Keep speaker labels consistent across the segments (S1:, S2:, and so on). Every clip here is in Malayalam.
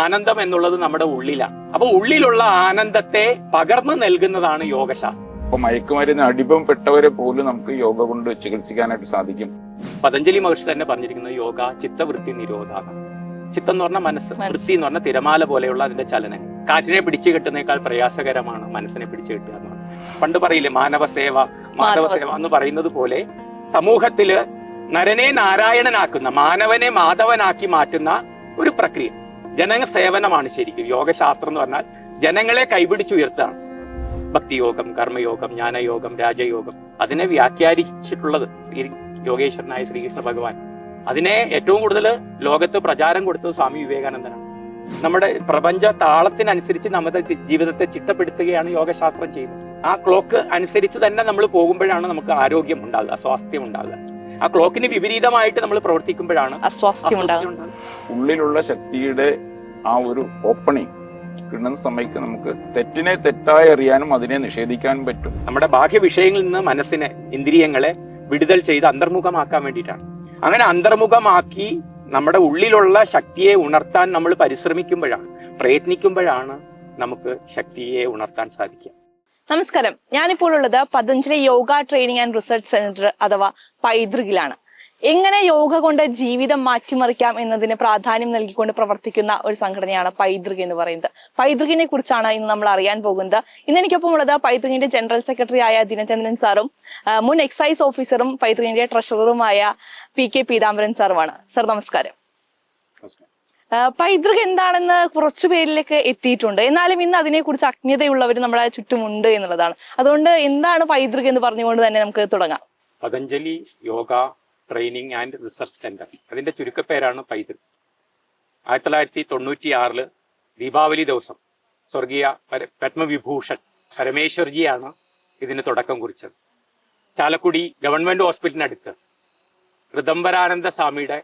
S1: ആനന്ദം എന്നുള്ളത് നമ്മുടെ ഉള്ളിലാണ് അപ്പൊ ഉള്ളിലുള്ള ആനന്ദത്തെ പകർന്നു നൽകുന്നതാണ് യോഗശാസ്ത്രം.
S2: അപ്പൊ മയക്കുമരുന്ന് അടിപം പെട്ടവരെ പോലും നമുക്ക് യോഗ കൊണ്ട് ചികിത്സിക്കാനായിട്ട് സാധിക്കും.
S1: പതഞ്ജലി മഹർഷി തന്നെ പറഞ്ഞിരിക്കുന്നത് യോഗ ചിത്തവൃത്തി നിരോധാണ് ചിത്തം എന്ന് പറഞ്ഞാൽ മനസ്സ്. വൃത്തി എന്ന് പറഞ്ഞാൽ തിരമാല പോലെയുള്ള അതിന്റെ ചലനം. കാറ്റിനെ പിടിച്ചു കെട്ടുന്നേക്കാൾ പ്രയാസകരമാണ് മനസ്സിനെ പിടിച്ചു കെട്ടുക എന്ന് പറഞ്ഞാൽ പണ്ട് പറയില്ലേ മാനവ സേവ മാനവ സേവ. എന്ന് പറയുന്നത് പോലെ സമൂഹത്തിൽ നരനെ നാരായണനാക്കുന്ന മാനവനെ മാധവനാക്കി മാറ്റുന്ന ഒരു പ്രക്രിയ. ജനസേവനമാണ് ശരിക്കും. യോഗശാസ്ത്രം എന്ന് പറഞ്ഞാൽ ജനങ്ങളെ കൈപിടിച്ചുയർത്താണ് ഭക്തിയോഗം കർമ്മയോഗം ജ്ഞാനയോഗം രാജയോഗം. അതിനെ വ്യാഖ്യാനിച്ചിട്ടുള്ളത് ശ്രീ യോഗേശ്വരനായ ശ്രീകൃഷ്ണ ഭഗവാൻ അതിനെ ഏറ്റവും കൂടുതൽ ലോകത്ത് പ്രചാരം കൊടുത്തത് സ്വാമി വിവേകാനന്ദനാണ്. നമ്മുടെ പ്രപഞ്ച താളത്തിനനുസരിച്ച് നമ്മുടെ ജീവിതത്തെ ചിട്ടപ്പെടുത്തുകയാണ് യോഗശാസ്ത്രം ചെയ്യുന്നത്. ആ ക്ലോക്ക് അനുസരിച്ച് തന്നെ നമ്മൾ പോകുമ്പോഴാണ് നമുക്ക് ആരോഗ്യം ഉണ്ടാകുക സ്വാസ്ഥ്യം ഉണ്ടാകുക. ആ ക്ലോക്കിന് വിപരീതമായിട്ട് നമ്മൾ പ്രവർത്തിക്കുമ്പോഴാണ്
S3: അസ്വാസ്ഥ്യം
S1: ഉണ്ടാകുന്നത്
S2: ഉള്ളിലുള്ള ശക്തിയുടെ ആ ഒരു ഓപ്പണിങ് കിട്ടുന്ന സമയത്ത് നമുക്ക് തെറ്റിനെ തെറ്റായി അറിയാനും അതിനെ നിഷേധിക്കാനും പറ്റും.
S1: നമ്മുടെ ബാഹ്യ വിഷയങ്ങളിൽ നിന്ന് മനസ്സിനെ ഇന്ദ്രിയങ്ങളെ വിടുതൽ ചെയ്ത് അന്തർമുഖമാക്കാൻ വേണ്ടിയിട്ടാണ്. അങ്ങനെ അന്തർമുഖമാക്കി നമ്മുടെ ഉള്ളിലുള്ള ശക്തിയെ ഉണർത്താൻ നമ്മൾ പരിശ്രമിക്കുമ്പോഴാണ് പ്രയത്നിക്കുമ്പോഴാണ് നമുക്ക് ശക്തിയെ ഉണർത്താൻ സാധിക്കുക.
S3: നമസ്കാരം. ഞാനിപ്പോൾ ഉള്ളത് Patanjali yoga training and research centre അഥവാ പൈതൃകിലാണ്. എങ്ങനെ യോഗ കൊണ്ട് ജീവിതം മാറ്റിമറിക്കാം എന്നതിന് പ്രാധാന്യം നൽകിക്കൊണ്ട് പ്രവർത്തിക്കുന്ന ഒരു സംഘടനയാണ് പൈതൃക എന്ന് പറയുന്നത്. പൈതൃകിനെ കുറിച്ചാണ് ഇന്ന് നമ്മൾ അറിയാൻ പോകുന്നത്. ഇന്ന് എനിക്കൊപ്പം ഉള്ളത് പൈതൃകിന്റെ ജനറൽ സെക്രട്ടറി ആയ ദിനചന്ദ്രൻ സാറും മുൻ എക്സൈസ് ഓഫീസറും പൈതൃകിന്റെ ട്രഷററുമായ പി കെ പീതാംബരൻ സാറുമാണ്. സർ നമസ്കാരം. പൈതൃക് എന്താണെന്ന് കുറച്ചു പേരിലേക്ക് എത്തിയിട്ടുണ്ട്. എന്നാലും ഇന്ന് അതിനെക്കുറിച്ച് അജ്ഞതയുള്ളവർ നമ്മുടെ ചുറ്റുമുണ്ട് എന്നുള്ളതാണ്. അതുകൊണ്ട് എന്താണ് പൈതൃകം എന്ന് പറഞ്ഞുകൊണ്ട് തന്നെ നമുക്ക് തുടങ്ങാം.
S1: Patanjali yoga training and research centre. അതിന്റെ ചുരുക്കപ്പേരാണ് പൈതൃകം. ആയിരത്തി തൊള്ളായിരത്തി തൊണ്ണൂറ്റി ആറിൽ ദീപാവലി ദിവസം സ്വർഗീയ പത്മവിഭൂഷൺ പരമേശ്വർജിയാണ് ഇതിന് തുടക്കം കുറിച്ചത്. ചാലക്കുടി ഗവൺമെന്റ് ഹോസ്പിറ്റലിനടുത്ത് ഋതംബരാനന്ദ സ്വാമിയുടെ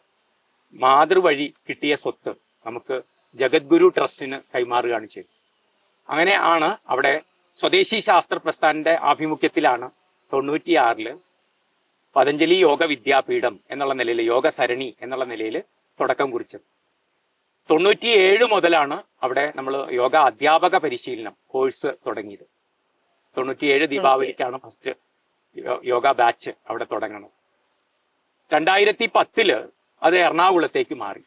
S1: മാതൃവഴി കിട്ടിയ സ്വത്ത് നമുക്ക് ജഗദ്ഗുരു ട്രസ്റ്റിന് കൈമാറുകയാണ് ചെയ്തത്. അങ്ങനെ ആണ് അവിടെ സ്വദേശി ശാസ്ത്ര പ്രസ്ഥാനന്റെ ആഭിമുഖ്യത്തിലാണ് തൊണ്ണൂറ്റിയാറിൽ പതഞ്ജലി യോഗ വിദ്യാപീഠം എന്നുള്ള നിലയിൽ യോഗ സരണി എന്നുള്ള നിലയിൽ തുടക്കം കുറിച്ചത്. തൊണ്ണൂറ്റിയേഴ് മുതലാണ് അവിടെ നമ്മൾ യോഗ അധ്യാപക പരിശീലനം കോഴ്സ് തുടങ്ങിയത്. തൊണ്ണൂറ്റിയേഴ് ദീപാവലിക്കാണ് ഫസ്റ്റ് യോഗ ബാച്ച് അവിടെ തുടങ്ങുന്നത് രണ്ടായിരത്തി പത്തിൽ അത് എറണാകുളത്തേക്ക് മാറി.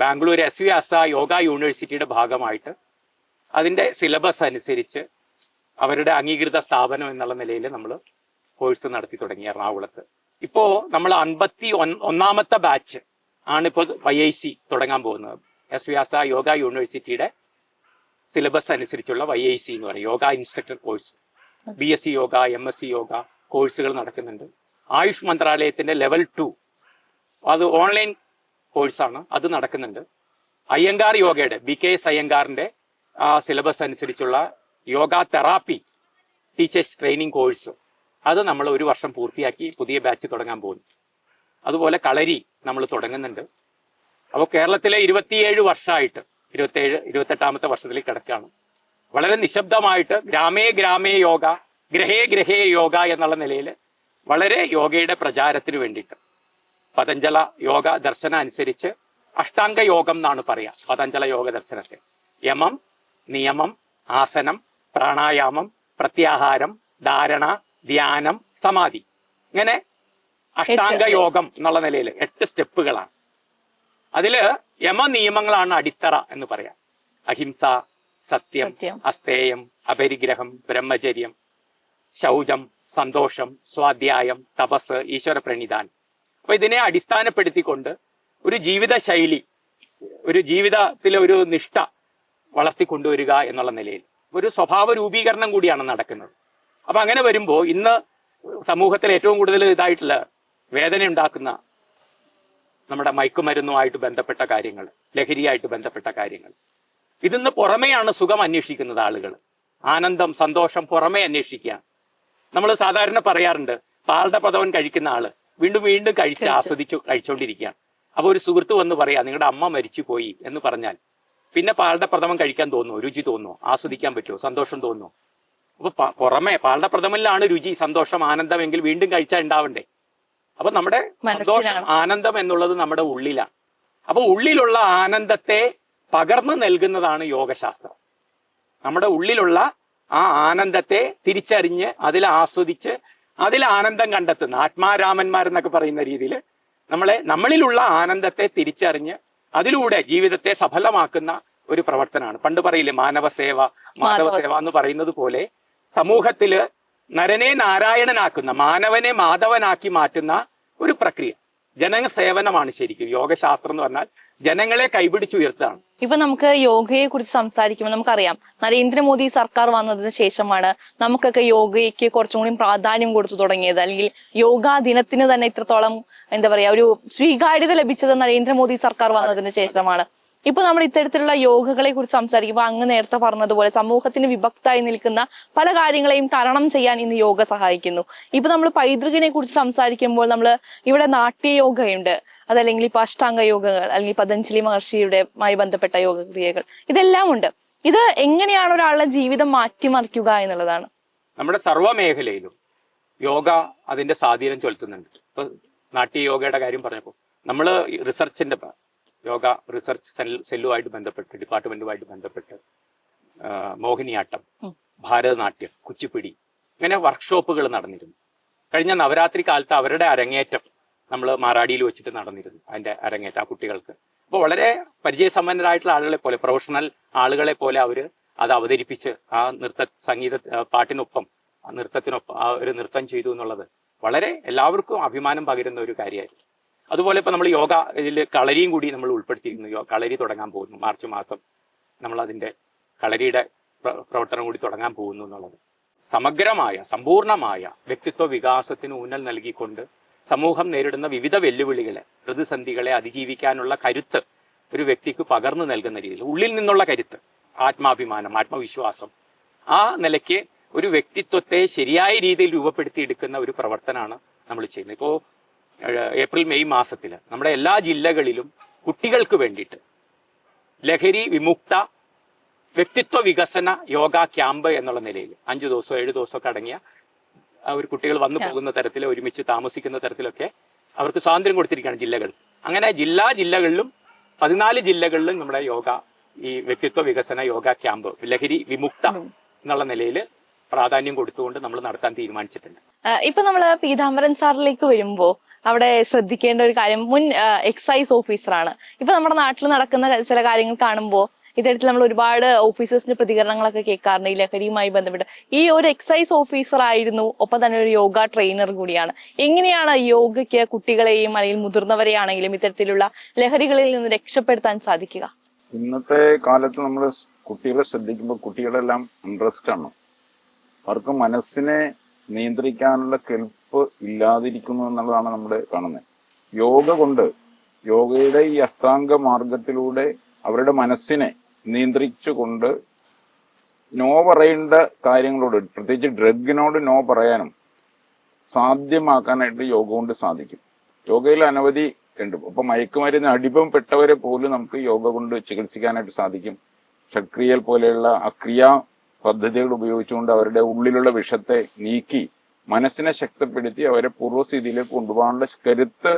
S1: ബാംഗ്ലൂർ എസ് വി അസ യോഗ യൂണിവേഴ്സിറ്റിയുടെ ഭാഗമായിട്ട് അതിന്റെ സിലബസ് അനുസരിച്ച് അവരുടെ അംഗീകൃത സ്ഥാപനം എന്നുള്ള നിലയിൽ നമ്മൾ കോഴ്സ് നടത്തി തുടങ്ങി എറണാകുളത്ത്. ഇപ്പോൾ നമ്മൾ അൻപത്തി ഒന്നാമത്തെ ബാച്ച് ആണ് ഇപ്പോൾ വൈ ഐ സി തുടങ്ങാൻ പോകുന്നത്. എസ് വി അസ യോഗ യൂണിവേഴ്സിറ്റിയുടെ സിലബസ് അനുസരിച്ചുള്ള വൈ ഐ സി എന്ന് പറയും. Yoga instructor course. B S C yoga M S C yoga കോഴ്സുകൾ നടക്കുന്നുണ്ട്. ആയുഷ് മന്ത്രാലയത്തിന്റെ ലെവൽ ടു അത് ഓൺലൈൻ കോഴ്സാണ് അത് നടക്കുന്നുണ്ട്. അയ്യങ്കാർ യോഗയുടെ ബി കെ എസ് അയ്യങ്കാറിന്റെ ആ സിലബസ് അനുസരിച്ചുള്ള yoga therapy teachers training course അത് നമ്മൾ ഒരു വർഷം പൂർത്തിയാക്കി പുതിയ ബാച്ച് തുടങ്ങാൻ പോകുന്നു. അതുപോലെ കളരി നമ്മൾ തുടങ്ങുന്നുണ്ട്. അപ്പോൾ കേരളത്തിലെ ഇരുപത്തിയേഴ് വർഷമായിട്ട് ഇരുപത്തേഴ് ഇരുപത്തെട്ടാമത്തെ വർഷത്തിൽ കിടക്കുകയാണ്. വളരെ നിശബ്ദമായിട്ട് ഗ്രാമേ ഗ്രാമേ യോഗ ഗ്രഹേ ഗ്രഹേ യോഗ എന്നുള്ള നിലയിൽ വളരെ യോഗയുടെ പ്രചാരത്തിന് വേണ്ടിയിട്ട് പതഞ്ജല യോഗ ദർശനം അനുസരിച്ച് അഷ്ടാംഗ യോഗം എന്നാണ് പറയുക പതഞ്ജല യോഗ ദർശനത്തെ. യമം നിയമം ആസനം പ്രാണായാമം പ്രത്യാഹാരം ധാരണ ധ്യാനം സമാധി. ഇങ്ങനെ അഷ്ടാംഗ യോഗം എന്നുള്ള നിലയിൽ എട്ട് സ്റ്റെപ്പുകളാണ്. അതിൽ യമ നിയമങ്ങളാണ് അടിത്തറ എന്ന് പറയാം. അഹിംസ സത്യം
S3: സത്യം.
S1: അസ്തേയം അപരിഗ്രഹം ബ്രഹ്മചര്യം ശൗചം സന്തോഷം സ്വാധ്യായം തപസ് ഈശ്വര പ്രണിധാനം അപ്പൊ ഇതിനെ അടിസ്ഥാനപ്പെടുത്തിക്കൊണ്ട് ഒരു ജീവിത ശൈലി ഒരു ജീവിതത്തിലെ ഒരു നിഷ്ഠ വളർത്തിക്കൊണ്ടുവരിക എന്നുള്ള നിലയിൽ. ഒരു സ്വഭാവ രൂപീകരണം കൂടിയാണ് നടക്കുന്നത്. അപ്പൊ അങ്ങനെ വരുമ്പോൾ ഇന്ന് സമൂഹത്തിൽ ഏറ്റവും കൂടുതൽ ഇതായിട്ടുള്ള വേദന ഉണ്ടാക്കുന്ന നമ്മുടെ മയക്കുമരുന്നുമായിട്ട് ബന്ധപ്പെട്ട കാര്യങ്ങൾ ലഹരിയായിട്ട് ബന്ധപ്പെട്ട കാര്യങ്ങൾ. ഇതിന്ന് പുറമെയാണ് സുഖം അന്വേഷിക്കുന്നത് ആളുകൾ ആനന്ദം സന്തോഷം പുറമേ അന്വേഷിക്കുക നമ്മൾ സാധാരണ പറയാറുണ്ട് പാൽട പദവൻ കഴിക്കുന്ന ആൾ. വീണ്ടും വീണ്ടും കഴിച്ച്. ആസ്വദിച്ചു കഴിച്ചുകൊണ്ടിരിക്കുകയാണ് അപ്പൊ ഒരു സുഹൃത്ത് വന്ന് പറയാ നിങ്ങളുടെ അമ്മ മരിച്ചു പോയി എന്ന് പറഞ്ഞാൽ പിന്നെ പാളുടെ പ്രഥമം കഴിക്കാൻ തോന്നുന്നു രുചി തോന്നുന്നു ആസ്വദിക്കാൻ പറ്റുമോ സന്തോഷം തോന്നുന്നു അപ്പൊ പുറമെ പാളുടെ പ്രഥമനിലാണ് രുചി സന്തോഷം ആനന്ദം എങ്കിൽ വീണ്ടും കഴിച്ചാൽ ഉണ്ടാവണ്ടേ അപ്പൊ നമ്മുടെ സന്തോഷം ആനന്ദം എന്നുള്ളത് നമ്മുടെ ഉള്ളിലാണ് അപ്പൊ ഉള്ളിലുള്ള ആനന്ദത്തെ പകർന്നു നൽകുന്നതാണ് യോഗശാസ്ത്രം. നമ്മുടെ ഉള്ളിലുള്ള ആ ആനന്ദത്തെ തിരിച്ചറിഞ്ഞ് അതിൽ ആസ്വദിച്ച് അതിൽ ആനന്ദം കണ്ടെത്തുന്ന ആത്മാരാമന്മാരെന്നൊക്കെ പറയുന്ന രീതിയിൽ നമ്മളെ നമ്മളിലുള്ള ആനന്ദത്തെ തിരിച്ചറിഞ്ഞ് അതിലൂടെ ജീവിതത്തെ സഫലമാക്കുന്ന ഒരു പ്രവർത്തനമാണ്. പണ്ട് പറയില്ലേ മാനവസേവ മാധവസേവ എന്ന് പറയുന്നത് പോലെ സമൂഹത്തിൽ നരനെ നാരായണനാക്കുന്ന മാനവനെ മാധവനാക്കി മാറ്റുന്ന ഒരു പ്രക്രിയ. ജനസേവനമാണ് ശരിക്കും. യോഗശാസ്ത്രം എന്ന് പറഞ്ഞാൽ ജനങ്ങളെ കൈപിടിച്ചുയർത്താണ്
S3: ഇപ്പൊ നമുക്ക് യോഗയെ കുറിച്ച് സംസാരിക്കുമ്പോൾ നമുക്കറിയാം. നരേന്ദ്രമോദി സർക്കാർ വന്നതിന് ശേഷമാണ് നമുക്കൊക്കെ യോഗയ്ക്ക് കുറച്ചും കൂടി പ്രാധാന്യം കൊടുത്തു തുടങ്ങിയത്. അല്ലെങ്കിൽ യോഗാ ദിനത്തിന് തന്നെ ഇത്രത്തോളം എന്താ പറയാ ഒരു സ്വീകാര്യത ലഭിച്ചത് നരേന്ദ്രമോദി സർക്കാർ വന്നതിന് ശേഷമാണ്. ഇപ്പൊ നമ്മൾ ഇത്തരത്തിലുള്ള യോഗകളെ കുറിച്ച് സംസാരിക്കുമ്പോൾ അങ്ങ് നേരത്തെ പറഞ്ഞതുപോലെ സമൂഹത്തിന് വിഭക്തായി നിൽക്കുന്ന പല കാര്യങ്ങളെയും തരണം ചെയ്യാൻ ഇന്ന് യോഗ സഹായിക്കുന്നു. ഇപ്പൊ നമ്മൾ പൈതൃകിനെ കുറിച്ച് സംസാരിക്കുമ്പോൾ നമ്മൾ ഇവിടെ നാട്യയോഗയുണ്ട്. അതല്ലെങ്കിൽ ഇപ്പൊ അഷ്ടാംഗ യോഗങ്ങൾ അല്ലെങ്കിൽ പതഞ്ജലി മഹർഷിയുടെമായി ബന്ധപ്പെട്ട യോഗക്രിയകൾ ഇതെല്ലാം ഉണ്ട്. ഇത് എങ്ങനെയാണ് ഒരാളുടെ ജീവിതം മാറ്റിമറിക്കുക എന്നുള്ളതാണ്.
S1: നമ്മുടെ സർവ മേഖലയിലും യോഗ അതിന്റെ സ്വാധീനം ചെലുത്തുന്നുണ്ട്. ഇപ്പൊ നാട്യയോഗയുടെ കാര്യം പറഞ്ഞപ്പോൾ നമ്മൾ റിസർച്ചിന്റെ യോഗ റിസർച്ച് സെൽ സെല്ലുമായിട്ട് ബന്ധപ്പെട്ട് ഡിപ്പാർട്ട്മെന്റുമായിട്ട് ബന്ധപ്പെട്ട് മോഹിനിയാട്ടം ഭാരതനാട്യം കുച്ചിപ്പിടി ഇങ്ങനെ വർക്ക്ഷോപ്പുകൾ നടന്നിരുന്നു. കഴിഞ്ഞ നവരാത്രി കാലത്ത് അവരുടെ അരങ്ങേറ്റം നമ്മൾ മാറാടിയിൽ വെച്ചിട്ട് നടന്നിരുന്നു അതിന്റെ അരങ്ങേറ്റം ആ കുട്ടികൾക്ക്. അപ്പോൾ വളരെ പരിചയസമ്പന്നരായിട്ടുള്ള ആളുകളെ പോലെ പ്രൊഫഷണൽ ആളുകളെ പോലെ അവർ അത് അവതരിപ്പിച്ച് ആ നൃത്ത സംഗീത പാട്ടിനൊപ്പം നൃത്തത്തിനൊപ്പം ആ ഒരു നൃത്തം ചെയ്തു എന്നുള്ളത് വളരെ എല്ലാവർക്കും അഭിമാനം പകരുന്ന ഒരു കാര്യമായിരുന്നു. അതുപോലെ ഇപ്പോൾ നമ്മൾ യോഗ ഇതിൽ കളരിയും കൂടി നമ്മൾ ഉൾപ്പെടുത്തിയിരുന്നു കളരി തുടങ്ങാൻ പോകുന്നു. മാർച്ച് മാസം നമ്മൾ അതിന്റെ കളരിയുടെ പ്ര- പ്രവർത്തനം കൂടി തുടങ്ങാൻ പോകുന്നു എന്നുള്ളത്. സമഗ്രമായ സമ്പൂർണമായ വ്യക്തിത്വ വികാസത്തിന് ഊന്നൽ നൽകിക്കൊണ്ട് സമൂഹം നേരിടുന്ന വിവിധ വെല്ലുവിളികളെ പ്രതിസന്ധികളെ അതിജീവിക്കാനുള്ള കരുത്ത് ഒരു വ്യക്തിക്ക് പകർന്നു നൽകുന്ന രീതിയിൽ ഉള്ളിൽ നിന്നുള്ള കരുത്ത് ആത്മാഭിമാനം ആത്മവിശ്വാസം ആ നിലയ്ക്ക് ഒരു വ്യക്തിത്വത്തെ ശരിയായ രീതിയിൽ രൂപപ്പെടുത്തിയെടുക്കുന്ന ഒരു പ്രവർത്തനമാണ് നമ്മൾ ചെയ്യുന്നത്. ഇപ്പോൾ ഏപ്രിൽ മെയ് മാസത്തിൽ നമ്മുടെ എല്ലാ ജില്ലകളിലും കുട്ടികൾക്ക് വേണ്ടിയിട്ട് ലഹരി വിമുക്ത വ്യക്തിത്വ വികസന യോഗ ക്യാമ്പ് എന്നുള്ള നിലയിൽ അഞ്ചു ദിവസമോ ഏഴ് ദിവസമൊക്കെ അടങ്ങിയ ഒരു കുട്ടികൾ വന്നു പോകുന്ന തരത്തിൽ ഒരുമിച്ച് താമസിക്കുന്ന തരത്തിലൊക്കെ അവർക്ക് സ്വാതന്ത്ര്യം കൊടുത്തിരിക്കുകയാണ് ജില്ലകൾ. അങ്ങനെ ജില്ലാ ജില്ലകളിലും പതിനാല് ജില്ലകളിലും നമ്മുടെ യോഗ ഈ വ്യക്തിത്വ വികസന യോഗ ക്യാമ്പ് ലഹരി വിമുക്ത എന്നുള്ള നിലയിൽ പ്രാധാന്യം കൊടുത്തുകൊണ്ട് നമ്മൾ നടത്താൻ തീരുമാനിച്ചിട്ടുണ്ട്.
S3: ഇപ്പൊ നമ്മൾ പീതാംബരൻ സാറിലേക്ക് വരുമ്പോ അവിടെ ശ്രദ്ധിക്കേണ്ട ഒരു കാര്യം മുൻ എക്സൈസ് ഓഫീസറാണ് ഇപ്പൊ നമ്മുടെ നാട്ടിൽ നടക്കുന്ന ചില കാര്യങ്ങൾ കാണുമ്പോൾ ഇതെടുത്ത് നമ്മൾ ഒരുപാട് ഓഫീസേഴ്സിന്റെ പ്രതികരണങ്ങളൊക്കെ കേൾക്കാറുണ്ട്. ഈ ലഹരിയുമായി ബന്ധപ്പെട്ട്. ഈ ഒരു എക്സൈസ് ഓഫീസർ ആയിരുന്നു ഒപ്പം തന്നെ ഒരു യോഗ ട്രെയിനർ കൂടിയാണ്. എങ്ങനെയാണ് യോഗയ്ക്ക് കുട്ടികളെയും അല്ലെങ്കിൽ മുതിർന്നവരെയാണെങ്കിലും ഇത്തരത്തിലുള്ള ലഹരികളിൽ നിന്ന് രക്ഷപ്പെടുത്താൻ സാധിക്കുക?
S2: ഇന്നത്തെ കാലത്ത് നമ്മൾ കുട്ടികളെ ശ്രദ്ധിക്കുമ്പോൾ കുട്ടികളെല്ലാം ഇൻട്രസ്റ്റ് ആണ്. അവർക്ക് മനസ്സിനെ നിയന്ത്രിക്കാനുള്ള കെൽപ്പ് ഇല്ലാതിരിക്കുന്നു എന്നുള്ളതാണ് നമ്മൾ കാണുന്നത്. യോഗ കൊണ്ട് യോഗയുടെ ഈ അഷ്ടാംഗ മാർഗത്തിലൂടെ അവരുടെ മനസ്സിനെ നിയന്ത്രിച്ചുകൊണ്ട് നോ പറയേണ്ട കാര്യങ്ങളോട് പ്രത്യേകിച്ച് ഡ്രഗിനോട് നോ പറയാനും സാധ്യമാക്കാനായിട്ട് യോഗ കൊണ്ട് സാധിക്കും. യോഗയിൽ അനവധി ഉണ്ട്. ഇപ്പൊ മയക്കുമരുന്ന് അടിമപ്പെട്ടവരെ പോലും നമുക്ക് യോഗ കൊണ്ട് ചികിത്സിക്കാനായിട്ട് സാധിക്കും. ഷക്രിയൽ പോലെയുള്ള അക്രിയ പദ്ധതികൾ ഉപയോഗിച്ചുകൊണ്ട് അവരുടെ ഉള്ളിലുള്ള വിഷത്തെ നീക്കി മനസ്സിനെ ശക്തിപ്പെടുത്തി അവരെ പൂർവസ്ഥിതിയിലേക്ക് കൊണ്ടുപോകാനുള്ള കരുത്ത്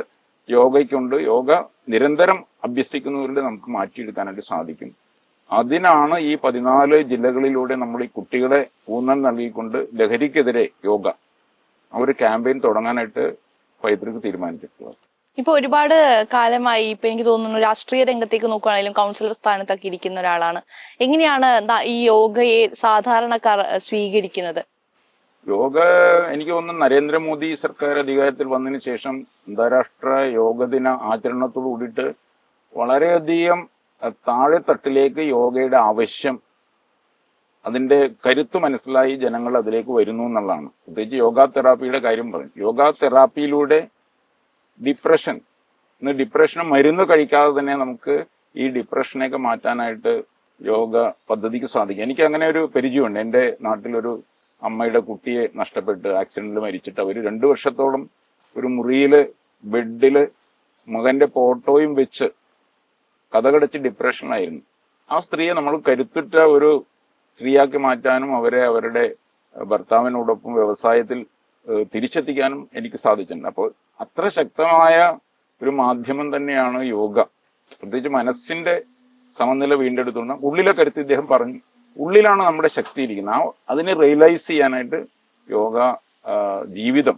S2: യോഗയ്ക്കുണ്ട്. യോഗ നിരന്തരം അഭ്യസിക്കുന്നവരിൽ നമുക്ക് മാറ്റിയെടുക്കാനായിട്ട് സാധിക്കും. അതിനാണ് ഈ പതിനാല് ജില്ലകളിലൂടെ നമ്മൾ ഈ കുട്ടികളെ ഊന്നൽ നൽകിക്കൊണ്ട് ലഹരിക്കെതിരെ യോഗ ആ ഒരു ക്യാമ്പയിൻ തുടങ്ങാനായിട്ട് പൈതൃക്ക് തീരുമാനിച്ചിട്ടുള്ളത്.
S3: ഇപ്പൊ ഒരുപാട് കാലമായി ഇപ്പൊ എനിക്ക് തോന്നുന്നു രാഷ്ട്രീയ രംഗത്തേക്ക് നോക്കുകയാണെങ്കിലും കൗൺസിലർ സ്ഥാനത്തൊക്കെ ഇരിക്കുന്ന ഒരാളാണ്. എങ്ങനെയാണ് ഈ യോഗയെ സാധാരണക്കാർ സ്വീകരിക്കുന്നത്?
S2: യോഗ എനിക്ക് തോന്നുന്നു നരേന്ദ്രമോദി സർക്കാർ അധികാരത്തിൽ വന്നതിന് ശേഷം അന്താരാഷ്ട്ര യോഗ ദിന ആചരണത്തോട് കൂടിയിട്ട് വളരെയധികം താഴെ താഴെത്തട്ടിലേക്ക് യോഗയുടെ ആവശ്യം അതിന്റെ കരുത്ത് മനസ്സിലായി ജനങ്ങൾ അതിലേക്ക് വരുന്നു എന്നുള്ളതാണ്. പ്രത്യേകിച്ച് യോഗ തെറാപ്പിയുടെ കാര്യം പറയും. യോഗ തെറാപ്പിയിലൂടെ ഡിപ്രഷൻ ഇന്ന് ഡിപ്രഷന് മരുന്ന് കഴിക്കാതെ തന്നെ നമുക്ക് ഈ ഡിപ്രഷനെയൊക്കെ മാറ്റാനായിട്ട് യോഗ പദ്ധതിക്ക് സാധിക്കും. എനിക്ക് അങ്ങനെ ഒരു പരിചയമുണ്ട്. എന്റെ നാട്ടിലൊരു അമ്മയുടെ കുട്ടിയെ നഷ്ടപ്പെട്ട് ആക്സിഡന്റിൽ മരിച്ചിട്ട് അവർ രണ്ടു വർഷത്തോളം ഒരു മുറിയിൽ ബെഡിൽ മകന്റെ ഫോട്ടോയും വെച്ച് കഥകടച്ച് ഡിപ്രഷനായിരുന്നു ആ സ്ത്രീയെ നമ്മൾ കരുത്തുറ്റ ഒരു സ്ത്രീയാക്കി മാറ്റാനും അവരെ അവരുടെ ഭർത്താവിനോടൊപ്പം വ്യവസായത്തിൽ തിരിച്ചെത്തിക്കാനും എനിക്ക് സാധിച്ചിട്ടുണ്ട്. അപ്പോൾ അത്ര ശക്തമായ ഒരു മാധ്യമം തന്നെയാണ് യോഗ. പ്രത്യേകിച്ച് മനസ്സിന്റെ സമനില വീണ്ടെടുത്തുകൊണ്ട് ഉള്ളിലെ കരുത്ത് ഇദ്ദേഹം പറഞ്ഞു. ഉള്ളിലാണ് നമ്മുടെ ശക്തി ഇരിക്കുന്നത്. ആ അതിനെ റിയലൈസ് ചെയ്യാനായിട്ട് യോഗ ജീവിതം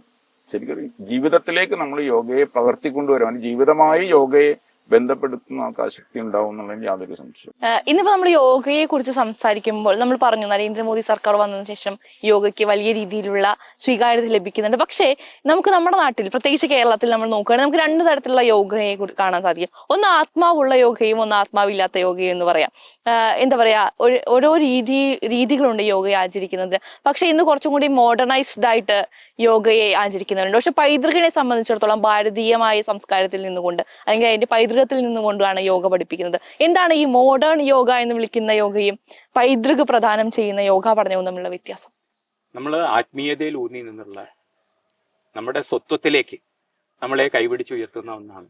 S2: ശരിക്കും ജീവിതത്തിലേക്ക് നമ്മൾ യോഗയെ പകർത്തിക്കൊണ്ടുവരാൻ ജീവിതമായി യോഗയെ ബന്ധപ്പെടുത്തുന്ന നമുക്ക് ആ ശക്തി ഉണ്ടാവും എന്നുള്ളതിന് യാതൊരു സംശയം
S3: ഇന്നിപ്പോ നമ്മൾ യോഗയെ കുറിച്ച് സംസാരിക്കുമ്പോൾ നമ്മൾ പറഞ്ഞു നരേന്ദ്രമോദി സർക്കാർ വന്നതിന് ശേഷം യോഗയ്ക്ക് വലിയ രീതിയിലുള്ള സ്വീകാര്യത ലഭിക്കുന്നുണ്ട്. പക്ഷേ നമുക്ക് നമ്മുടെ നാട്ടിൽ പ്രത്യേകിച്ച് കേരളത്തിൽ നമ്മൾ നോക്കുകയാണെങ്കിൽ നമുക്ക് രണ്ട് തരത്തിലുള്ള യോഗയെ കാണാൻ സാധിക്കും. ഒന്ന് ആത്മാവുള്ള യോഗയും ഒന്ന് ആത്മാവില്ലാത്ത യോഗയും എന്ന് പറയാം. എന്താ പറയാ ഓരോ രീതി രീതികളുണ്ട് യോഗയെ ആചരിക്കുന്നത് പക്ഷെ ഇന്ന് കുറച്ചും കൂടി മോഡേണൈസ്ഡ് ആയിട്ട് യോഗയെ ആചരിക്കുന്നുണ്ട് പക്ഷെ പൈതൃകനെ സംബന്ധിച്ചിടത്തോളം ഭാരതീയമായ സംസ്കാരത്തിൽ നിന്നുകൊണ്ട് അല്ലെങ്കിൽ അതിന്റെ പൈതൃകത്തിൽ നിന്നുകൊണ്ടാണ് യോഗ പഠിപ്പിക്കുന്നത്. എന്താണ് ഈ മോഡേൺ യോഗ എന്ന് വിളിക്കുന്ന യോഗയും പൈതൃക പ്രധാനം ചെയ്യുന്ന യോഗ പഠനവും തമ്മിലുള്ള വ്യത്യാസം?
S1: നമ്മൾ ആത്മീയതയിൽ ഊന്നി നിന്നുള്ള നമ്മുടെ സ്വത്വത്തിലേക്ക് നമ്മളെ കൈപിടിച്ചുയർത്തുന്ന ഒന്നാണ്.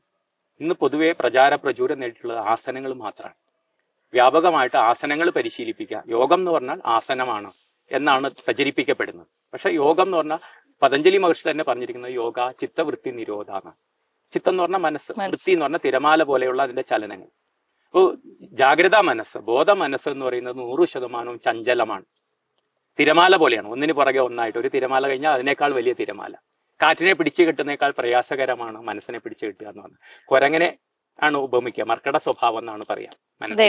S1: ഇന്ന് പൊതുവെ പ്രചാര പ്രചുരം നേരിട്ടുള്ളത് ആസനങ്ങൾ മാത്രമാണ്. വ്യാപകമായിട്ട് ആസനങ്ങൾ പരിശീലിപ്പിക്കുക യോഗം എന്ന് പറഞ്ഞാൽ ആസനമാണ് എന്നാണ് പ്രചരിപ്പിക്കപ്പെടുന്നത്. പക്ഷെ യോഗം എന്ന് പറഞ്ഞാൽ പതഞ്ജലി മഹർഷി തന്നെ പറഞ്ഞിരിക്കുന്നത് യോഗ ചിത്തവൃത്തി നിരോധാണ് ചിത്തം എന്ന് പറഞ്ഞാൽ മനസ്സ്. വൃത്തി എന്ന് പറഞ്ഞാൽ തിരമാല പോലെയുള്ള അതിന്റെ ചലനങ്ങൾ. അപ്പോൾ ജാഗ്രത മനസ്സ് ബോധ മനസ്സ് എന്ന് പറയുന്നത് നൂറ് ശതമാനവും ചഞ്ചലമാണ്. തിരമാല പോലെയാണ്. ഒന്നിന് പുറകെ ഒന്നായിട്ട്. ഒരു തിരമാല കഴിഞ്ഞാൽ അതിനേക്കാൾ വലിയ തിരമാല. കാറ്റിനെ പിടിച്ചു കിട്ടുന്നേക്കാൾ പ്രയാസകരമാണ് മനസ്സിനെ പിടിച്ചു കിട്ടുക എന്ന് പറഞ്ഞാൽ. കുരങ്ങനെ ആണ് ഉപമിക്കുക. മർക്കട സ്വഭാവം എന്നാണ് പറയാം.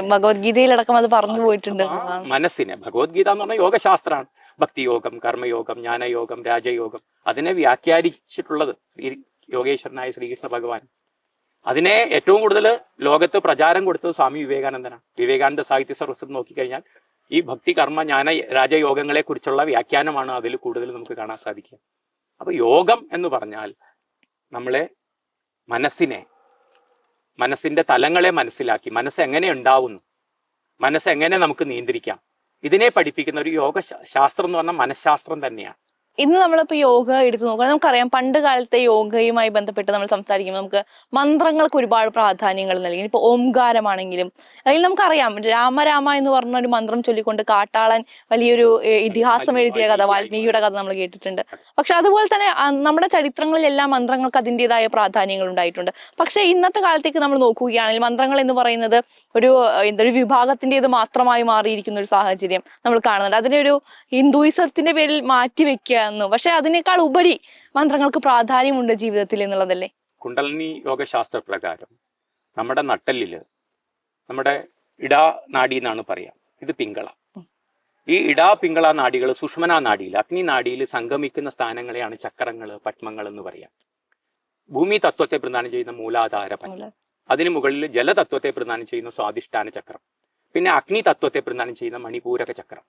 S3: ഭഗവത്ഗീതയിലടക്കം അത് പറഞ്ഞു പോയിട്ടുണ്ട്.
S1: മനസ്സിനെ. ഭഗവത്ഗീത എന്ന് പറഞ്ഞാൽ യോഗശാസ്ത്രമാണ് ഭക്തിയോഗം കർമ്മയോഗം ജ്ഞാനയോഗം രാജയോഗം. അതിനെ വ്യാഖ്യാനിച്ചിട്ടുള്ളത് ശ്രീ യോഗേശ്വരനായ ശ്രീകൃഷ്ണ ഭഗവാൻ. അതിനെ ഏറ്റവും കൂടുതൽ ലോകത്ത് പ്രചാരം കൊടുത്തത് സ്വാമി വിവേകാനന്ദനാണ്. വിവേകാനന്ദ സാഹിത്യ സർവസ്വം നോക്കിക്കഴിഞ്ഞാൽ ഈ ഭക്തി കർമ്മ ജ്ഞാന രാജയോഗങ്ങളെ കുറിച്ചുള്ള വ്യാഖ്യാനമാണ് അതിൽ കൂടുതൽ നമുക്ക് കാണാൻ സാധിക്കുക. അപ്പൊ യോഗം എന്ന് പറഞ്ഞാൽ നമ്മളെ മനസ്സിനെ മനസ്സിന്റെ തലങ്ങളെ മനസ്സിലാക്കി മനസ്സ് എങ്ങനെ ഉണ്ടാവുന്നു മനസ്സ് എങ്ങനെ നമുക്ക് നിയന്ത്രിക്കാം. ഇതിനെ പഠിപ്പിക്കുന്ന ഒരു യോഗ ശാസ്ത്രം എന്ന് പറഞ്ഞാൽ മനഃശാസ്ത്രം തന്നെയാണ്.
S3: ഇന്ന് നമ്മളിപ്പോ യോഗ എടുത്തു നോക്കുകയാണെങ്കിൽ നമുക്കറിയാം പണ്ട് കാലത്തെ യോഗയുമായി ബന്ധപ്പെട്ട് നമ്മൾ സംസാരിക്കുമ്പോൾ നമുക്ക് മന്ത്രങ്ങൾക്ക് ഒരുപാട് പ്രാധാന്യങ്ങൾ നൽകി. ഇപ്പൊ ഓംകാരമാണെങ്കിലും അല്ലെങ്കിൽ നമുക്കറിയാം രാമരാമ എന്ന് പറഞ്ഞ ഒരു മന്ത്രം ചൊല്ലിക്കൊണ്ട് കാട്ടാളൻ വലിയൊരു ഇതിഹാസം എഴുതിയ കഥ വാൽമീകിയുടെ കഥ നമ്മൾ കേട്ടിട്ടുണ്ട്. പക്ഷെ അതുപോലെ തന്നെ നമ്മുടെ ചരിത്രങ്ങളിൽ എല്ലാ മന്ത്രങ്ങൾക്ക് അതിന്റെതായ പ്രാധാന്യങ്ങൾ ഉണ്ടായിട്ടുണ്ട്. പക്ഷെ ഇന്നത്തെ കാലത്തേക്ക് നമ്മൾ നോക്കുകയാണെങ്കിൽ മന്ത്രങ്ങൾ എന്ന് പറയുന്നത് ഒരു ഏഹ്, എന്താ ഒരു വിഭാഗത്തിന്റെത് മാത്രമായി മാറിയിരിക്കുന്ന ഒരു സാഹചര്യം നമ്മൾ കാണുന്നുണ്ട്. അതിനൊരു ഹിന്ദുയിസത്തിന്റെ പേരിൽ മാറ്റി എന്ന് പക്ഷെ അതിനേക്കാൾ ഉപരി മന്ത്രങ്ങൾക്ക് പ്രാധാന്യമുണ്ട് ജീവിതത്തിൽ എന്നുള്ളതല്ലേ?
S1: കുണ്ടലിനി യോഗശാസ്ത്ര പ്രകാരം നമ്മുടെ നട്ടലിൽ നമ്മുടെ ഇടാ നാടി എന്നാണ് പറയാം. ഇത് പിങ്കള. ഈ ഇടാ പിങ്കള നാടികൾ സുഷ്മന നാടിയിൽ അഗ്നി നാടിയിൽ സംഗമിക്കുന്ന സ്ഥാനങ്ങളെയാണ് ചക്രങ്ങൾ പത്മങ്ങൾ എന്ന് പറയാം. ഭൂമി തത്വത്തെ പ്രദാനം ചെയ്യുന്ന മൂലാധാര പത്മം അതിന് മുകളിൽ ജലതത്വത്തെ പ്രദാനം ചെയ്യുന്ന സ്വാധിഷ്ഠാന ചക്രം. പിന്നെ അഗ്നി തത്വത്തെ പ്രദാനം ചെയ്യുന്ന മണിപൂരക ചക്രം.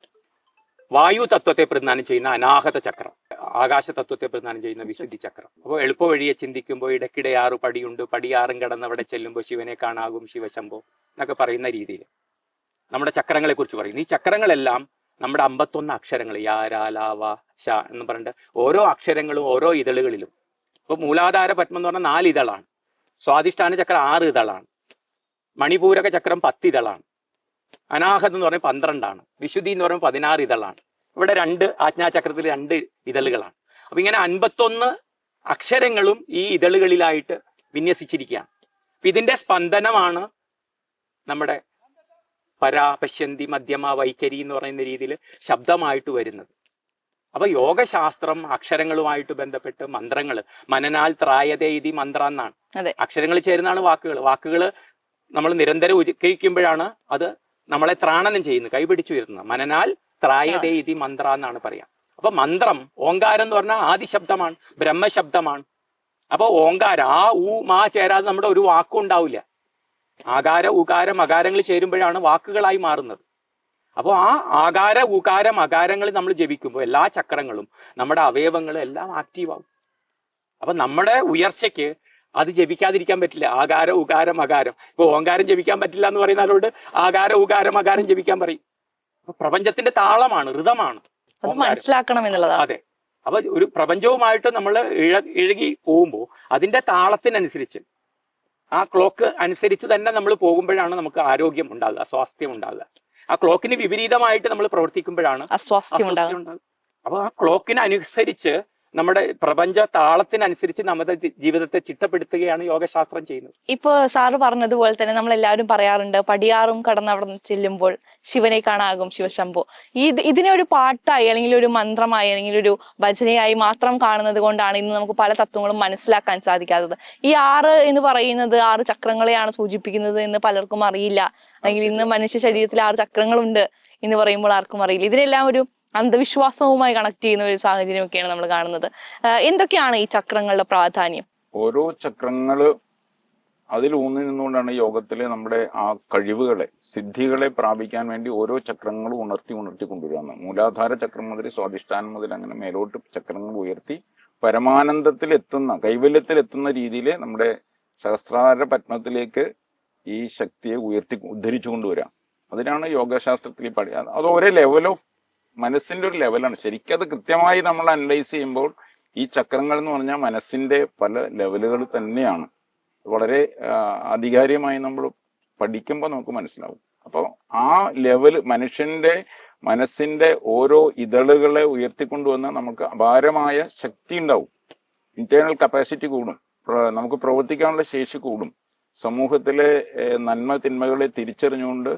S1: വായു തത്വത്തെ പ്രതിദാനം ചെയ്യുന്ന അനാഹത ചക്രം ആകാശ തത്വത്തെ പ്രതിദാനം ചെയ്യുന്ന വിശുദ്ധി ചക്രം അപ്പോൾ എളുപ്പ വഴിയെ ചിന്തിക്കുമ്പോൾ ഇടയ്ക്കിടെ ആറ് പടിയുണ്ട് പടിയാറും കടന്ന് അവിടെ ചെല്ലുമ്പോൾ ശിവനെ കാണാകും ശിവശംഭോ എന്നൊക്കെ പറയുന്ന രീതിയിൽ. നമ്മുടെ ചക്രങ്ങളെ കുറിച്ച് പറയുന്നു ഈ ചക്രങ്ങളെല്ലാം നമ്മുടെ അമ്പത്തൊന്ന് അക്ഷരങ്ങൾ യാരാലാവ ശ എന്ന് പറഞ്ഞിട്ട് ഓരോ അക്ഷരങ്ങളും ഓരോ ഇതളുകളിലും. ഇപ്പൊ മൂലാധാര പത്മം എന്ന് പറഞ്ഞാൽ നാല് ഇതളാണ്. സ്വാധിഷ്ഠാന ചക്രം ആറ് ഇതളാണ്. മണിപൂരക ചക്രം പത്ത് ഇതളാണ് അനാഹത് എന്ന് പറയുമ്പോൾ പന്ത്രണ്ടാണ്. വിശുദ്ധി എന്ന് പറയുമ്പോൾ പതിനാറ് ഇതളാണ്. ഇവിടെ രണ്ട് ആജ്ഞാചക്രത്തിൽ രണ്ട് ഇതളുകളാണ്. അപ്പൊ ഇങ്ങനെ അൻപത്തൊന്ന് അക്ഷരങ്ങളും ഈ ഇതളുകളിലായിട്ട് വിന്യസിച്ചിരിക്കുകയാണ്. അപ്പൊ ഇതിന്റെ സ്പന്ദനമാണ് നമ്മുടെ പരാ പശ്യന്തി മധ്യമ വൈഖരി എന്ന് പറയുന്ന രീതിയിൽ ശബ്ദമായിട്ട് വരുന്നത്. അപ്പൊ യോഗശാസ്ത്രം അക്ഷരങ്ങളുമായിട്ട് ബന്ധപ്പെട്ട് മന്ത്രങ്ങൾ മനനാൽ ത്രായതേ ഇതി മന്ത്ര എന്നാണ്. അക്ഷരങ്ങൾ ചേരുന്നതാണ് വാക്കുകൾ. വാക്കുകൾ നമ്മൾ നിരന്തരം ഉരുക്കഴിക്കുമ്പോഴാണ് അത് നമ്മളെ ത്രാണനം ചെയ്യുന്നു കൈപിടിച്ചു വരുന്നത് മനനാൽ ത്രായതേ ഇതി മന്ത്ര എന്നാണ് പറയാം. അപ്പൊ മന്ത്രം ഓങ്കാരം എന്ന് പറഞ്ഞാൽ ആദിശബ്ദമാണ് ബ്രഹ്മശബ്ദമാണ്. അപ്പൊ ഓങ്കാരം ആ ഊ മാ ചേരാതെ നമ്മുടെ ഒരു വാക്കും ഉണ്ടാവില്ല. ആകാര ഉകാരം അകാരങ്ങൾ ചേരുമ്പോഴാണ് വാക്കുകളായി മാറുന്നത്. അപ്പോൾ ആ ആകാര ഉകാരം അകാരങ്ങൾ നമ്മൾ ജപിക്കുമ്പോൾ എല്ലാ ചക്രങ്ങളും നമ്മുടെ അവയവങ്ങളും എല്ലാം ആക്റ്റീവ് ആവും. അപ്പൊ നമ്മുടെ ഉയർച്ചയ്ക്ക് അത് ജപിക്കാതിരിക്കാൻ പറ്റില്ല. ആകാര ഉകാരം അകാരം. ഇപ്പൊ ഓങ്കാരം ജപിക്കാൻ പറ്റില്ല എന്ന് പറയുന്ന ആളോട് ആകാര ഉകാരം അകാരം ജപിക്കാൻ പറയും. അപ്പൊ പ്രപഞ്ചത്തിന്റെ താളമാണ് ഋതമാണ്
S3: മനസ്സിലാക്കണം എന്നുള്ളതാണ്.
S1: അതെ. അപ്പൊ ഒരു പ്രപഞ്ചവുമായിട്ട് നമ്മൾ ഇഴ ഇഴകി പോകുമ്പോൾ അതിന്റെ താളത്തിനനുസരിച്ച് ആ ക്ലോക്ക് അനുസരിച്ച് തന്നെ നമ്മൾ പോകുമ്പോഴാണ് നമുക്ക് ആരോഗ്യം ഉണ്ടാകുക സ്വാസ്ഥ്യം ഉണ്ടാകുക. ആ ക്ലോക്കിന് വിപരീതമായിട്ട് നമ്മൾ പ്രവർത്തിക്കുമ്പോഴാണ്
S3: അസ്വാസ്ഥ്യം
S1: ഉണ്ടാകുക. അപ്പൊ ആ ക്ലോക്കിന് അനുസരിച്ച് നമ്മുടെ പ്രപഞ്ച താളത്തിനനുസരിച്ച് നമ്മുടെ ജീവിതത്തെ ചിട്ടപ്പെടുത്തുകയാണ് യോഗശാസ്ത്രം ചെയ്യുന്നത്.
S3: ഇപ്പൊ സാറ് പറഞ്ഞതുപോലെ തന്നെ നമ്മൾ എല്ലാവരും പറയാറുണ്ട് പടിയാറും കടന്നവിടെ ചെല്ലുമ്പോൾ ശിവനെ കാണാകും ശിവശംഭു. ഈ ഇത് ഇതിനെ ഒരു പാട്ടായി അല്ലെങ്കിൽ ഒരു മന്ത്രമായി അല്ലെങ്കിൽ ഒരു ഭജനയായി മാത്രം കാണുന്നത് കൊണ്ടാണ് ഇന്ന് നമുക്ക് പല തത്വങ്ങളും മനസ്സിലാക്കാൻ സാധിക്കാത്തത്. ഈ ആറ് എന്ന് പറയുന്നത് ആറ് ചക്രങ്ങളെയാണ് സൂചിപ്പിക്കുന്നത് എന്ന് പലർക്കും അറിയില്ല. അല്ലെങ്കിൽ ഇന്ന് മനുഷ്യ ശരീരത്തിൽ ആറ് ചക്രങ്ങളുണ്ട് എന്ന് പറയുമ്പോൾ ആർക്കും അറിയില്ല. ഇതിനെല്ലാം ഒരു അന്ധവിശ്വാസവുമായി കണക്ട് ചെയ്യുന്ന ഒരു സാഹചര്യമൊക്കെയാണ് നമ്മൾ കാണുന്നത്. എന്തൊക്കെയാണ് ഈ ചക്രങ്ങളുടെ പ്രാധാന്യം?
S2: ഓരോ ചക്രങ്ങൾ അതിൽ ഊന്നി നിന്നുകൊണ്ടാണ് യോഗത്തിലെ നമ്മുടെ ആ കഴിവുകളെ സിദ്ധികളെ പ്രാപിക്കാൻ വേണ്ടി ഓരോ ചക്രങ്ങളും ഉണർത്തി ഉണർത്തി കൊണ്ടുവരികയാണ് മൂലാധാര ചക്രം മുതൽ സ്വാധിഷ്ഠാനം മുതൽ അങ്ങനെ മേലോട്ട് ചക്രങ്ങൾ ഉയർത്തി പരമാനന്ദത്തിൽ എത്തുന്ന കൈവല്യത്തിൽ എത്തുന്ന രീതിയിൽ നമ്മുടെ സഹസ്രാര പത്മത്തിലേക്ക് ഈ ശക്തിയെ ഉയർത്തി ഉദ്ധരിച്ചു കൊണ്ടുവരാം അതിനാണ് യോഗശാസ്ത്രത്തിൽ പഠിക്കുക. പഠി അത് ഒരേ ലെവൽ ഓഫ് മനസ്സിന്റെ ഒരു ലെവലാണ് ശരിക്കും അത് കൃത്യമായി നമ്മൾ അനലൈസ് ചെയ്യുമ്പോൾ ഈ ചക്രങ്ങൾ എന്ന് പറഞ്ഞാൽ മനസ്സിന്റെ പല ലെവലുകൾ തന്നെയാണ്. വളരെ ആധികാരികമായി നമ്മൾ പഠിക്കുമ്പോൾ നമുക്ക് മനസ്സിലാവും. അപ്പോൾ ആ ലെവൽ മനുഷ്യന്റെ മനസ്സിന്റെ ഓരോ ഇതളുകളെ ഉയർത്തിക്കൊണ്ടുവന്ന് നമുക്ക് അപാരമായ ശക്തി ഉണ്ടാവും. ഇന്റേണൽ കപ്പാസിറ്റി കൂടും. നമുക്ക് പ്രവർത്തിക്കാനുള്ള ശേഷി കൂടും. സമൂഹത്തിലെ നന്മ തിന്മകളെ തിരിച്ചറിഞ്ഞുകൊണ്ട്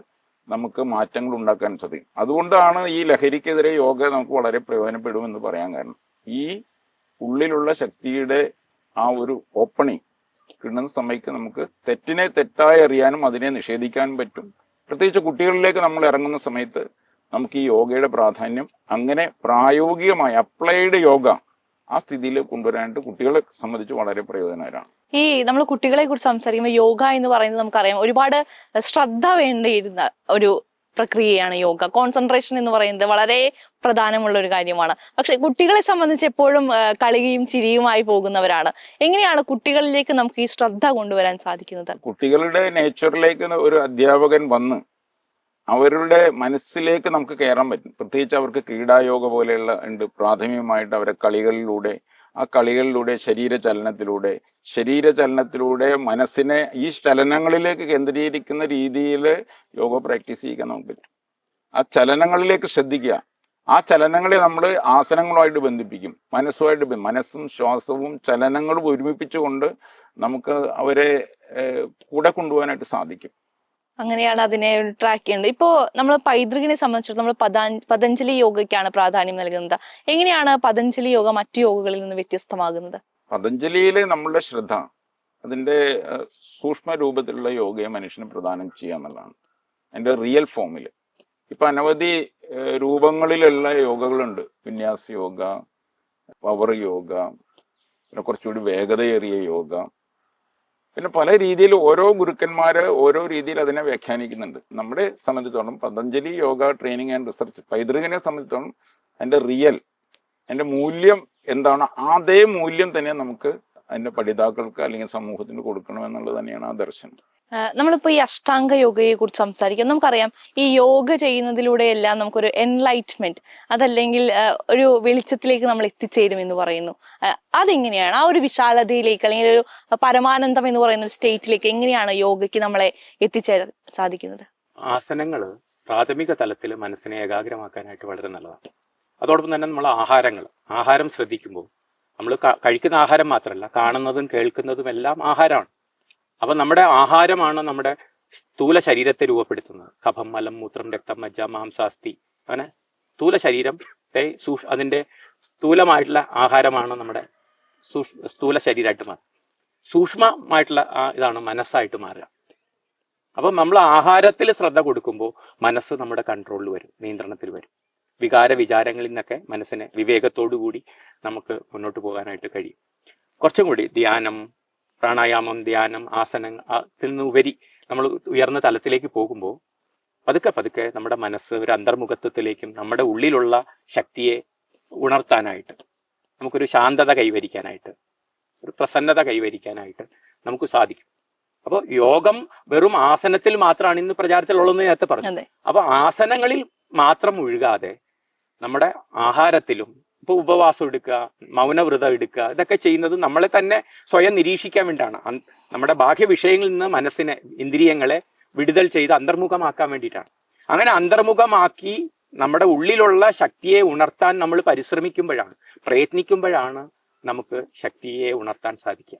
S2: നമുക്ക് മാറ്റങ്ങൾ ഉണ്ടാക്കാൻ സാധിക്കും. അതുകൊണ്ടാണ് ഈ ലഹരിക്കെതിരെ യോഗ നമുക്ക് വളരെ പ്രയോജനപ്പെടുമെന്ന് പറയാൻ കാരണം. ഈ ഉള്ളിലുള്ള ശക്തിയുടെ ആ ഒരു ഓപ്പണിങ് കിട്ടുന്ന സമയത്ത് നമുക്ക് തെറ്റിനെ തെറ്റായി അറിയാനും അതിനെ നിഷേധിക്കാനും പറ്റും. പ്രത്യേകിച്ച് കുട്ടികളിലേക്ക് നമ്മൾ ഇറങ്ങുന്ന സമയത്ത് നമുക്ക് ഈ യോഗയുടെ പ്രാധാന്യം അങ്ങനെ പ്രായോഗികമായി അപ്ലൈഡ് യോഗ ആ സ്ഥിതിയിൽ കൊണ്ടുവരാനായിട്ട് കുട്ടികളെ സംബന്ധിച്ച് വളരെ പ്രയോജനകരമാണ്.
S3: ഈ നമ്മൾ കുട്ടികളെ കുറിച്ച് സംസാരിക്കുമ്പോൾ യോഗ എന്ന് പറയുന്നത് നമുക്കറിയാം. ഒരുപാട് ശ്രദ്ധ വേണ്ടിയിരുന്ന ഒരു പ്രക്രിയയാണ് യോഗ. കോൺസെൻട്രേഷൻ എന്ന് പറയുന്നത് വളരെ പ്രധാനമുള്ള ഒരു കാര്യമാണ്. പക്ഷെ കുട്ടികളെ സംബന്ധിച്ച് എപ്പോഴും കളിയും ചിരിയുമായി പോകുന്നവരാണ്. എങ്ങനെയാണ് കുട്ടികളിലേക്ക് നമുക്ക് ഈ ശ്രദ്ധ കൊണ്ടുവരാൻ സാധിക്കുന്നത്?
S2: കുട്ടികളുടെ നേച്ചറിലേക്ക് ഒരു അധ്യാപകൻ വന്ന് അവരുടെ മനസ്സിലേക്ക് നമുക്ക് കയറാൻ പറ്റും. പ്രത്യേകിച്ച് അവർക്ക് ക്രീഡായോഗ പോലെയുള്ള ഉണ്ട്. പ്രാഥമികമായിട്ട് അവരെ കളികളിലൂടെ ആ കളികളിലൂടെ ശരീരചലനത്തിലൂടെ ശരീരചലനത്തിലൂടെ മനസ്സിനെ ഈ ചലനങ്ങളിലേക്ക് കേന്ദ്രീകരിക്കുന്ന രീതിയിൽ യോഗ പ്രാക്ടീസ് ചെയ്യാൻ നമുക്ക് പറ്റും. ആ ചലനങ്ങളിലേക്ക് ശ്രദ്ധിക്കുക. ആ ചലനങ്ങളെ നമ്മൾ ആസനങ്ങളുമായിട്ട് ബന്ധിപ്പിക്കും. മനസ്സുമായിട്ട് മനസ്സും ശ്വാസവും ചലനങ്ങളും ഒരുമിപ്പിച്ചുകൊണ്ട് നമുക്ക് അവരെ കൂടെ കൊണ്ടുപോകാനായിട്ട് സാധിക്കും.
S3: അങ്ങനെയാണ് അതിനെ ട്രാക്ക് ചെയ്യുന്നത് ഇപ്പോ നമ്മൾ പൈതൃകിനെ സംബന്ധിച്ചിടത്തോളം നമ്മൾ പതാ പതഞ്ജലി യോഗയ്ക്കാണ് പ്രാധാന്യം നൽകുന്നത്. എങ്ങനെയാണ് പതഞ്ജലി യോഗ മറ്റ് യോഗകളിൽ നിന്ന് വ്യത്യസ്തമാകുന്നത്?
S2: പതഞ്ജലിയിലെ നമ്മളുടെ ശ്രദ്ധ അതിന്റെ സൂക്ഷ്മ രൂപത്തിലുള്ള യോഗയെ മനുഷ്യന് പ്രദാനം ചെയ്യുക എന്നുള്ളതാണ്. അതിന്റെ റിയൽ ഫോമിൽ ഇപ്പം അനവധി രൂപങ്ങളിലുള്ള യോഗകളുണ്ട്. വിന്യാസ യോഗ പവർ യോഗ പിന്നെ കുറച്ചുകൂടി വേഗതയേറിയ യോഗ പിന്നെ പല രീതിയിൽ ഓരോ ഗുരുക്കന്മാർ ഓരോ രീതിയിൽ അതിനെ വ്യാഖ്യാനിക്കുന്നുണ്ട്. നമ്മുടെ സംബന്ധിച്ചോളം Patanjali yoga training and research പൈതൃകനെ സംബന്ധിച്ചോളം അതിന്റെ റിയൽ അതിന്റെ മൂല്യം എന്താണ് അതേ മൂല്യം തന്നെ നമുക്ക് അതിന്റെ പഠിതാക്കൾക്ക് അല്ലെങ്കിൽ സമൂഹത്തിന് കൊടുക്കണം എന്നുള്ളത് തന്നെയാണ് ആ ദർശനം.
S3: നമ്മളിപ്പോ ഈ അഷ്ടാംഗ യോഗയെ കുറിച്ച് സംസാരിക്കാം നമുക്കറിയാം ഈ യോഗ ചെയ്യുന്നതിലൂടെ എല്ലാം നമുക്കൊരു എൻലൈറ്റ്മെന്റ് അതല്ലെങ്കിൽ ഒരു വെളിച്ചത്തിലേക്ക് നമ്മൾ എത്തിച്ചേരും എന്ന് പറയുന്നു. അതെങ്ങനെയാണ്? ആ ഒരു വിശാലതയിലേക്ക് അല്ലെങ്കിൽ ഒരു പരമാനന്ദം എന്ന് പറയുന്ന ഒരു സ്റ്റേറ്റിലേക്ക് എങ്ങനെയാണ് യോഗയ്ക്ക് നമ്മളെ എത്തിച്ചേരാൻ സാധിക്കുന്നത്?
S1: ആസനങ്ങൾ പ്രാഥമിക തലത്തിൽ മനസ്സിനെ ഏകാഗ്രമാക്കാനായിട്ട് വളരെ നല്ലതാണ്. അതോടൊപ്പം തന്നെ നമ്മൾ ആഹാരങ്ങൾ ആഹാരം ശ്രദ്ധിക്കുമ്പോൾ നമ്മൾ കഴിക്കുന്ന ആഹാരം മാത്രമല്ല കാണുന്നതും കേൾക്കുന്നതും എല്ലാം ആഹാരമാണ്. അപ്പം നമ്മുടെ ആഹാരമാണ് നമ്മുടെ സ്ഥൂല ശരീരത്തെ രൂപപ്പെടുത്തുന്നത്. കഫം മലം മൂത്രം രക്തം മജ്ജ മാംസാസ്തി. അങ്ങനെ സ്ഥൂല ശരീരം സൂക്ഷ അതിന്റെ സ്ഥൂലമായിട്ടുള്ള ആഹാരമാണ് നമ്മുടെ സൂഷ് സ്ഥൂല ശരീരമായിട്ട് മാറുക. സൂക്ഷ്മമായിട്ടുള്ള ഇതാണ് മനസ്സായിട്ട് മാറുക. അപ്പം നമ്മൾ ആഹാരത്തിൽ ശ്രദ്ധ കൊടുക്കുമ്പോൾ മനസ്സ് നമ്മുടെ കൺട്രോളിൽ വരും നിയന്ത്രണത്തിൽ വരും. വികാര വിചാരങ്ങളിൽ നിന്നൊക്കെ മനസ്സിനെ വിവേകത്തോടു കൂടി നമുക്ക് മുന്നോട്ട് പോകാനായിട്ട് കഴിയും. കുറച്ചും കൂടി ധ്യാനം പ്രാണായാമം ധ്യാനം ആസനം അതിൽ നിന്ന് ഉപരി നമ്മൾ ഉയർന്ന തലത്തിലേക്ക് പോകുമ്പോൾ പതുക്കെ പതുക്കെ നമ്മുടെ മനസ്സ് ഒരു അന്തർമുഖത്വത്തിലേക്കും നമ്മുടെ ഉള്ളിലുള്ള ശക്തിയെ ഉണർത്താനായിട്ട് നമുക്കൊരു ശാന്തത കൈവരിക്കാനായിട്ട് ഒരു പ്രസന്നത കൈവരിക്കാനായിട്ട് നമുക്ക് സാധിക്കും. അപ്പോൾ യോഗം വെറും ആസനത്തിൽ മാത്രമാണ് ഇന്ന് പ്രചാരത്തിലുള്ളതെന്ന് നേരത്തെ പറഞ്ഞു.
S3: അപ്പോൾ
S1: അപ്പൊ ആസനങ്ങളിൽ മാത്രം ഒഴുകാതെ നമ്മുടെ ആഹാരത്തിലും ഇപ്പൊ ഉപവാസം എടുക്കുക മൗനവ്രതം എടുക്കുക ഇതൊക്കെ ചെയ്യുന്നത് നമ്മളെ തന്നെ സ്വയം നിരീക്ഷിക്കാൻ വേണ്ടിയാണ് നമ്മുടെ ബാഹ്യ വിഷയങ്ങളിൽ നിന്ന് മനസ്സിനെ ഇന്ദ്രിയങ്ങളെ വിടുതൽ ചെയ്ത് അന്തർമുഖമാക്കാൻ വേണ്ടിയിട്ടാണ്. അങ്ങനെ അന്തർമുഖമാക്കി നമ്മുടെ ഉള്ളിലുള്ള ശക്തിയെ ഉണർത്താൻ നമ്മൾ പരിശ്രമിക്കുമ്പോഴാണ് പ്രയത്നിക്കുമ്പോഴാണ് നമുക്ക് ശക്തിയെ ഉണർത്താൻ സാധിക്കുക.